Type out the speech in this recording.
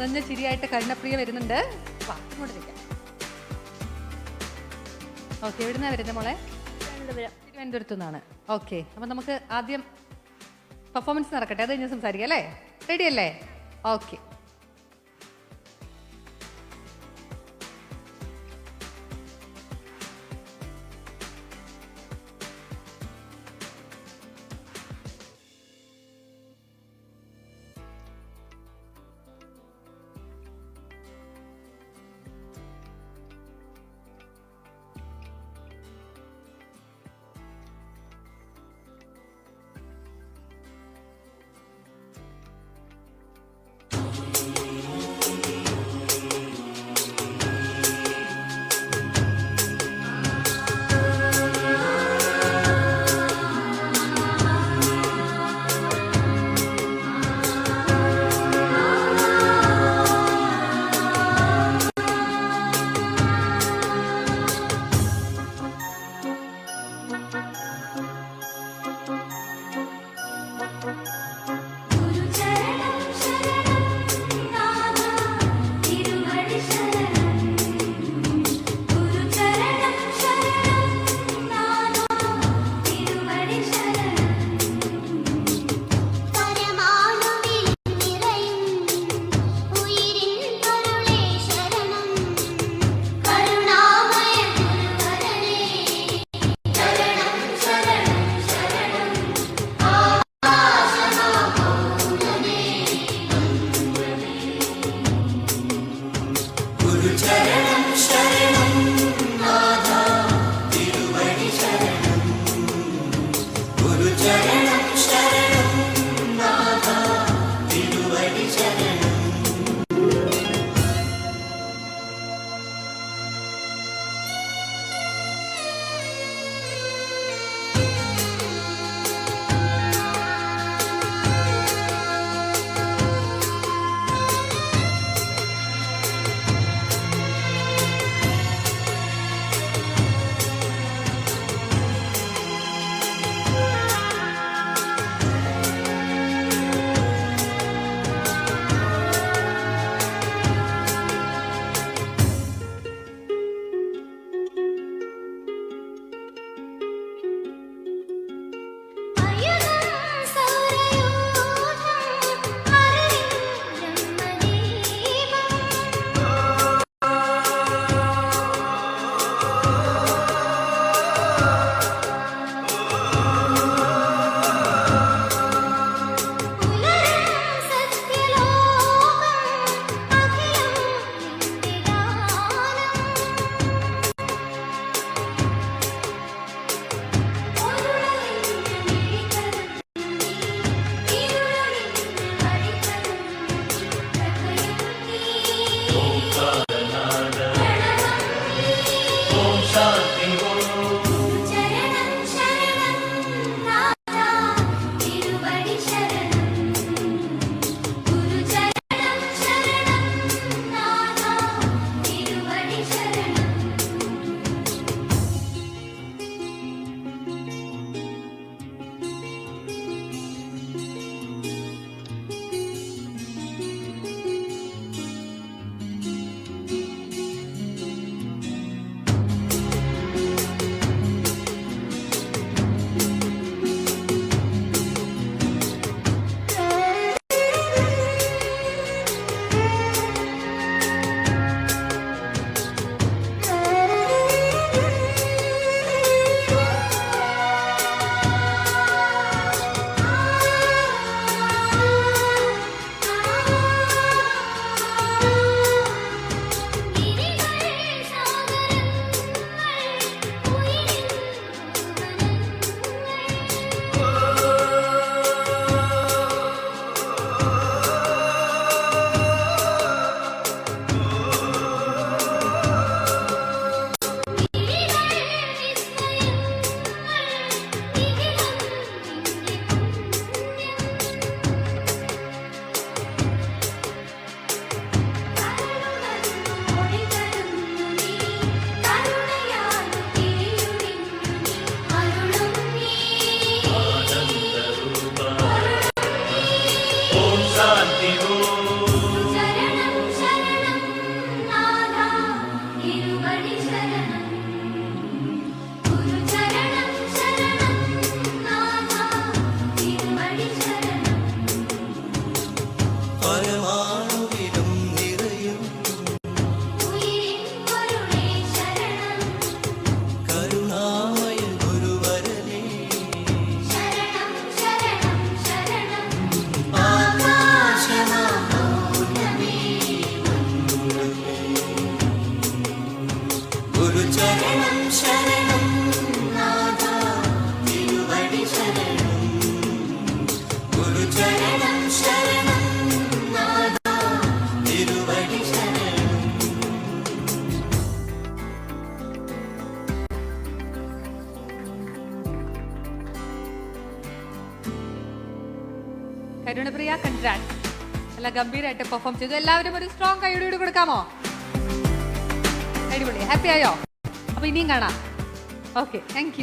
നിറഞ്ഞ ചിരിയായിട്ട് കരുണപ്രിയ വരുന്നുണ്ട്. വാ ഇങ്ങോട്ട് നിൽക്കാം. ഓക്കെ എവിടുന്നാ വരുന്നത് മോളെ? തിരുവനന്തപുരം. തിരുവനന്തപുരത്തു നിന്നാണ്. ഓക്കെ അപ്പം നമുക്ക് ആദ്യം പെർഫോമൻസ് നടക്കട്ടെ? അത് കഴിഞ്ഞ് സംസാരിക്കാം അല്ലേ? റെഡി അല്ലേ? ഓക്കെ. കരുണപ്രിയ കൺഗ്രാറ്റ്. നല്ല ഗംഭീരമായിട്ട് പെർഫോം ചെയ്തു. എല്ലാവരും ഒരു സ്ട്രോങ് കൈയോടുകൂടി കൊടുക്കാമോ? അടിപൊളി. ഹാപ്പി ആയോ? അപ്പൊ ഇനിയും കാണാം. Okay thank